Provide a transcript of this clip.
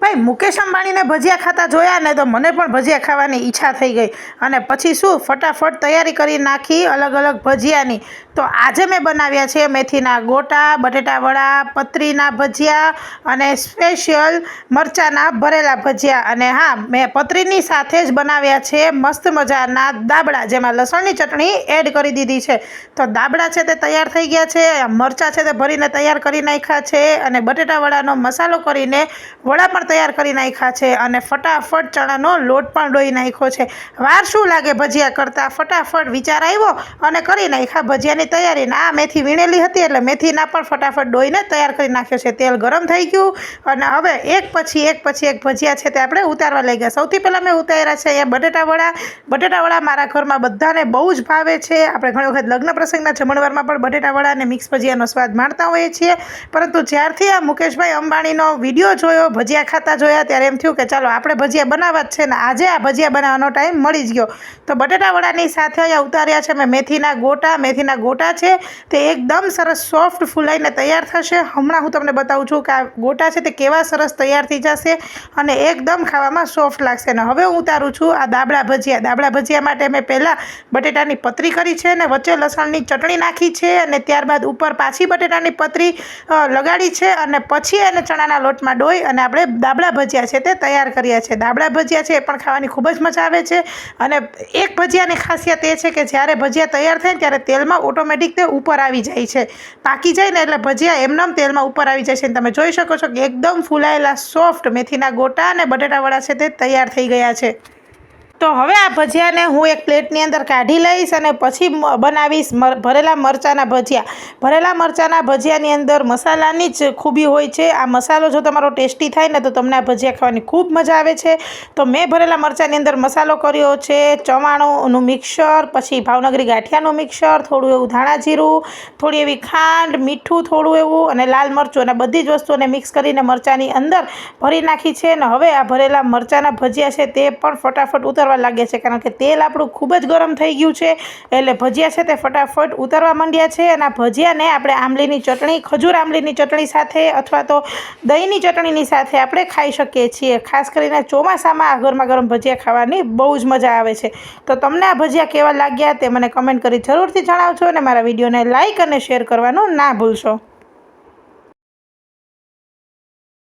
ભાઈ, મુકેશ અંબાણીને ભજીયા ખાતા જોયા ને તો મને પણ ભજીયા ખાવાની ઈચ્છા થઈ ગઈ. અને પછી શું? ફટાફટ તૈયારી કરી નાખી અલગ અલગ ભજીયાની. તો આજે મેં બનાવ્યા છે મેથીના ગોટા બટેટાવડા પતરીના ભજીયા અને સ્પેશિયલ મરચાંના ભરેલા ભજીયા. અને હા, મેં પતરીની સાથે જ બનાવ્યા છે મસ્ત મજાના દાબડા, જેમાં લસણની ચટણી એડ કરી દીધી છે. તો દાબડા છે તે તૈયાર થઈ ગયા છે, મરચાં છે તે ભરીને તૈયાર કરી નાખ્યા છે અને બટેટા વડાનો મસાલો કરીને વડા પણ તૈયાર કરી નાખ્યા છે અને ફટાફટ ચણાનો લોટ પણ ડોઈ નાખ્યો છે. વાર શું લાગે ભજીયા કરતાં? ફટાફટ વિચાર આવ્યો અને કરી નાખ્યા. ભજીયાની તૈયારી. આ મેથી વીણેલી હતી એટલે મેથીના પણ ફટાફટ ડોઈને તૈયાર કરી નાખ્યો છે. તેલ ગરમ થઈ ગયું અને હવે એક પછી એક પછી એક ભજીયા છે તે આપણે ઉતારવા લઈ ગયા. સૌથી પહેલાં મેં ઉતાર્યા છે અહીંયા બટેટાવડા. વડા બટેટા વડા મારા ઘરમાં બધાને બહુ જ ભાવે છે. આપણે ઘણી વખત લગ્ન પ્રસંગના જમણવારમાં પણ બટેટાવડા અને મિક્સ ભજીયાનો સ્વાદ માણતા હોઈએ છીએ. પરંતુ જ્યારથી આ મુકેશભાઈ અંબાણીનો વીડિયો જોયો, ભજીયા ખાતા જોયા ત્યારે એમ થયું કે ચાલો, આપણે ભજીયા બનાવવા જ છે ને આજે આ ભજીયા બનાવવાનો ટાઈમ મળી જ ગયો. તો બટેટાવડાની સાથે અહીંયા ઉતાર્યા છે. મેં મેથીના ગોટા મેથીના ગોટા છે. તે એકદમ સરસ સોફ્ટ ફૂલાઈને તૈયાર થશે. હમણાં હું તમને બતાવું છું કે આ ગોટા છે તે કેવા સરસ તૈયાર થઈ જશે અને એકદમ ખાવામાં સોફ્ટ લાગશે. અને હવે હું ઉતારું છું આ દાબડા ભજીયા. દાબડા ભજીયા માટે મેં પહેલાં બટેટાની પતરી કરી છે અને વચ્ચે લસણની ચટણી નાખી છે અને ત્યારબાદ ઉપર પાછી બટેટાની પતરી લગાડી છે અને પછી એને ચણાના લોટમાં ડોઈ અને આપણે દાબડા ભજીયા છે તે તૈયાર કર્યા છે. દાબડા ભજીયા છે એ પણ ખાવાની ખૂબ જ મજા આવે છે. અને એક ભજીયાની ખાસિયત એ છે કે જ્યારે ભજીયા તૈયાર થાય ત્યારે તેલમાં ઓટોમેટિક તે ઉપર આવી જાય છે. પાકી જાય ને એટલે ભજીયા એમનેમ તેલમાં ઉપર આવી જાય છે. તમે જોઈ શકો છો કે એકદમ ફૂલાયેલા સોફ્ટ મેથીના ગોટા અને બટેટાવડા છે તે તૈયાર થઈ ગયા છે. તો હવે આ ભજીયાને હું એક પ્લેટની અંદર કાઢી લઈશ અને પછી બનાવીશ ભરેલા મરચાંના ભજીયા. ભરેલા મરચાંના ભજીયાની અંદર મસાલાની જ ખૂબી હોય છે. આ મસાલો જો તમારો ટેસ્ટી થાય ને તો તમને આ ભજીયા ખાવાની ખૂબ મજા આવે છે. તો મેં ભરેલા મરચાંની અંદર મસાલો કર્યો છે, ચવાણુંનું મિક્સર, પછી ભાવનગરી ગાંઠિયાનું મિક્સર, થોડું એવું ધાણા જીરું, થોડી એવી ખાંડ, મીઠું થોડું એવું અને લાલ મરચું અને બધી જ વસ્તુઓને મિક્સ કરીને મરચાંની અંદર ભરી નાખી છે. અને હવે આ ભરેલા મરચાંના ભજીયા છે તે પણ ફટાફટ ઉતરવા લાગ્યા છે કારણ કે તેલ આપણું ખૂબ જ ગરમ થઈ ગયું છે. એટલે ભજીયા છે તે ફટાફટ ઉતરવા માંડ્યા છે અને આ ભજીયાને આપણે આંબલીની ચટણી, ખજૂર આંબલીની ચટણી સાથે અથવા તો દહીંની ચટણીની સાથે આપણે ખાઈ શકીએ છીએ. ખાસ કરીને ચોમાસામાં આ ગરમા ગરમ ભજીયા ખાવાની બહુ જ મજા આવે છે. તો તમને આ ભજીયા કેવા લાગ્યા તે મને કમેન્ટ કરી જરૂરથી જણાવજો અને મારા વિડીયોને લાઇક અને શેર કરવાનું ના ભૂલશો.